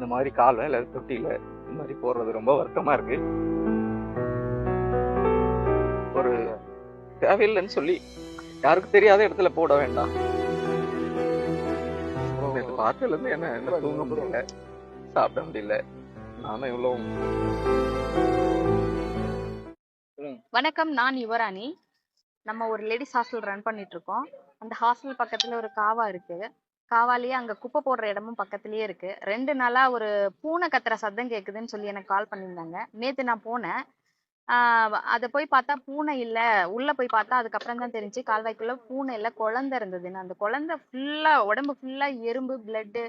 இந்த மாதிரி கால இல்லை தொட்டியில இந்த மாதிரி போடுறது ரொம்ப வருத்தமா இருக்கு. ஒரு தேவையில்லைன்னு சொல்லி யாருக்கும் தெரியாத இடத்துல போட வேண்டாம். நேத்து பார்த்ததுல இருந்து என்ன என்ன தூங்க முடியல சாப்பிட முடியல. நானும் இவ்வளோ வணக்கம் நான் யுவராணி. நம்ம ஒரு லேடிஸ் ஹாஸ்டல் ரன் பண்ணிட்டு இருக்கோம். அந்த ஹாஸ்டல் பக்கத்துல ஒரு காவா இருக்கு. காவாலேயே அங்க குப்பை போடுற இடமும் பக்கத்துலயே இருக்கு. ரெண்டு நாளா ஒரு பூனை கத்துற சத்தம் கேக்குதுன்னு சொல்லி எனக்கு கால் பண்ணியிருந்தாங்க. நேத்து நான் போனேன். ஆஹ் அதை போய் பார்த்தா பூனை இல்ல. உள்ள போய் பார்த்தா அதுக்கப்புறம் தான் தெரிஞ்சு கால்வாய்க்குள்ள பூனை இல்ல குழந்தை இருந்ததுன்னு அந்த குழந்தை ஃபுல்லா உடம்பு ஃபுல்லா எறும்பு பிளட்டு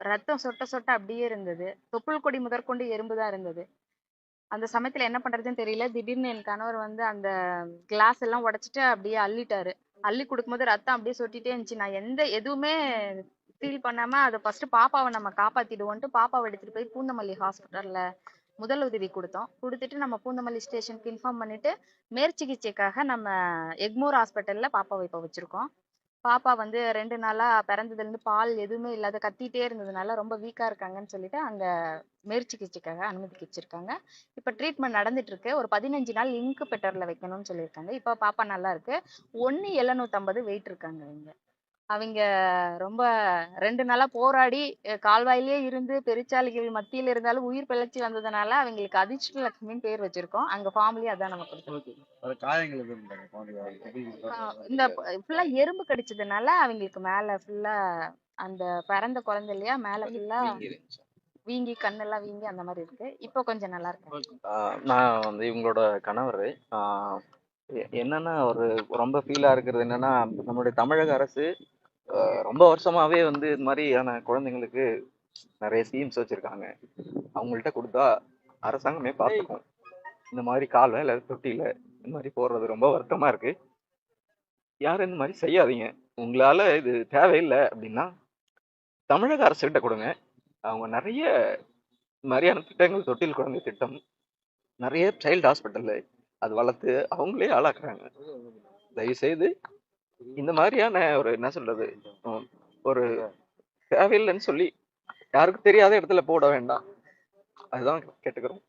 ரத்தம் சொட்ட சொட்ட அப்படியே இருந்தது. தொப்புள் கொடி முதற்கொண்டு எறும்பு தான் இருந்தது. அந்த சமயத்துல என்ன பண்றதுன்னு தெரியல. திடீர்னு என் கணவர் வந்து அந்த கிளாஸ் எல்லாம் உடைச்சிட்டு அப்படியே அள்ளிட்டாரு. அள்ளி கொடுக்கும்போது ரத்தம் அப்படியே சொட்டிட்டே இருந்துச்சு. நான் எந்த எதுவுமே ஃபீல் பண்ணாம அதை ஃபர்ஸ்ட் பாப்பாவை நம்ம காப்பாத்திடுவோன்ட்டு பாப்பாவை எடுத்துட்டு போய் பூந்தமல்லி ஹாஸ்பிட்டல்ல முதல் உதவி கொடுத்தோம். கொடுத்துட்டு நம்ம பூந்தமல்லி ஸ்டேஷனுக்கு இன்ஃபார்ம் பண்ணிட்டு மேற்சிகிச்சைக்காக நம்ம எக்மோர் ஹாஸ்பிட்டல்ல பாப்பாவை இப்போ வச்சிருக்கோம். பாப்பா வந்து ரெண்டு நாளா பிறந்ததுல இருந்து பால் எதுவுமே இல்லாத கத்திட்டே இருந்ததுனால ரொம்ப வீக்கா இருக்காங்கன்னு சொல்லிட்டு அங்க அனுமதி கிச்சிருக்காங்க. இப்ப ட்ரீட்மெண்ட் நடந்துட்டு இருக்கு ஒரு பதினஞ்சு நாள் இன்குபேட்டர்ல வைக்கணும்னு சொல்லியிருக்காங்க. இப்ப பாப்பா நல்லா இருக்கு. ஒன்னு எழுநூத்தம்பது வெயிட் இருக்காங்க இங்க. அவங்க ரொம்ப ரெண்டு நாளா போராடி கால்வாயிலேயே இருந்து பெருச்சாளிகள் மத்தியில இருந்தாலும் உயிர் பிழைச்சி வந்ததுனால அவங்களுக்கு அதிர்ஷ்ட லட்சுமின்னு பேர் வச்சிருக்கோம். அங்க ஃபார்ம்லி அதான் நம்ம ஆஹ் இந்த ஃபுல்லா எறும்பு கடிச்சதுனால அவங்களுக்கு மேல ஃபுல்லா அந்த பிறந்த குழந்தை இல்லையா? மேல ஃபுல்லா வீங்கி கண்ணெல்லாம் வீங்கி அந்த மாதிரி இருக்கு. இப்போ கொஞ்சம் நல்லா இருக்கு. நான் வந்து இவங்களோட கணவர் என்னன்னா ஒரு ரொம்ப ஃபீலா இருக்கிறது என்னன்னா நம்மளுடைய தமிழக அரசு ரொம்ப வருஷமாவே வந்து இது மாதிரியான குழந்தைங்களுக்கு நிறைய ஸ்கீம்ஸ் வச்சிருக்காங்க. அவங்கள்ட்ட கொடுத்தா அரசாங்கமே பார்த்துக்கும். இந்த மாதிரி கால்ல இல்லை தொட்டியில இந்த மாதிரி போடுறது ரொம்ப வருத்தமா இருக்கு. யாரும் இந்த மாதிரி செய்யாதீங்க. உங்களால இது தேவையில்லை அப்படின்னா தமிழக அரசுகிட்ட கொடுங்க. அவங்க நிறைய மாதிரியான திட்டங்கள் தொட்டில் குழந்தை திட்டம் நிறைய சைல்டு ஹாஸ்பிட்டல்ல அது வளர்த்து அவங்களே ஆளாக்குறாங்க. தயவு செய்து இந்த மாதிரியான ஒரு என்ன சொல்றது ஒரு தேவையில்லைன்னு சொல்லி யாருக்கும் தெரியாத இடத்துல போட வேண்டாம். அதுதான் கேட்டுக்கிறோம்.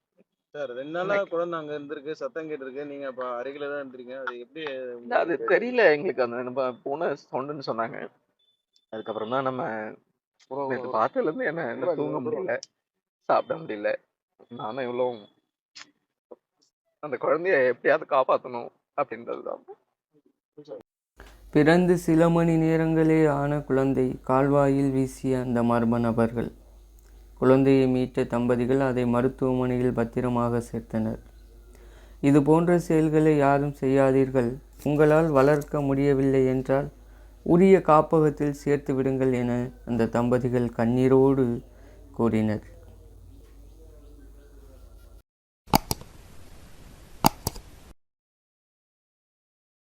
சார் ரெண்டு நாளா குழந்தை அங்க இருந்திருக்கு சத்தம் கேட்டிருக்கு நீங்க அப்ப அருகில தான் இருந்திருக்கீங்க அது எப்படி அது தெரியல எங்களுக்கு அந்த நம்ம பூனை சவுண்டுன்னு சொன்னாங்க. அதுக்கப்புறம் தான் நம்ம பார்த்ததுல இருந்து என்ன என்ன தூங்க முடியல சாப்பிட முடியல. நானும் இவ்வளோ அந்த குழந்தைய எப்படியாவது காப்பாற்றணும் அப்படின்றது தான் பிறந்து சில மணி நேரங்களே ஆன குழந்தை கால்வாயில் வீசிய அந்த மர்ம நபர்கள். குழந்தையை மீட்ட தம்பதிகள் அதை மருத்துவமனையில் பத்திரமாக சேர்த்தனர். இது போன்ற செயல்களை யாரும் செய்யாதீர்கள். உங்களால் வளர்க்க முடியவில்லை என்றால் உரிய காப்பகத்தில் சேர்த்து விடுங்கள் என அந்த தம்பதிகள் கண்ணீரோடு கூறினர்.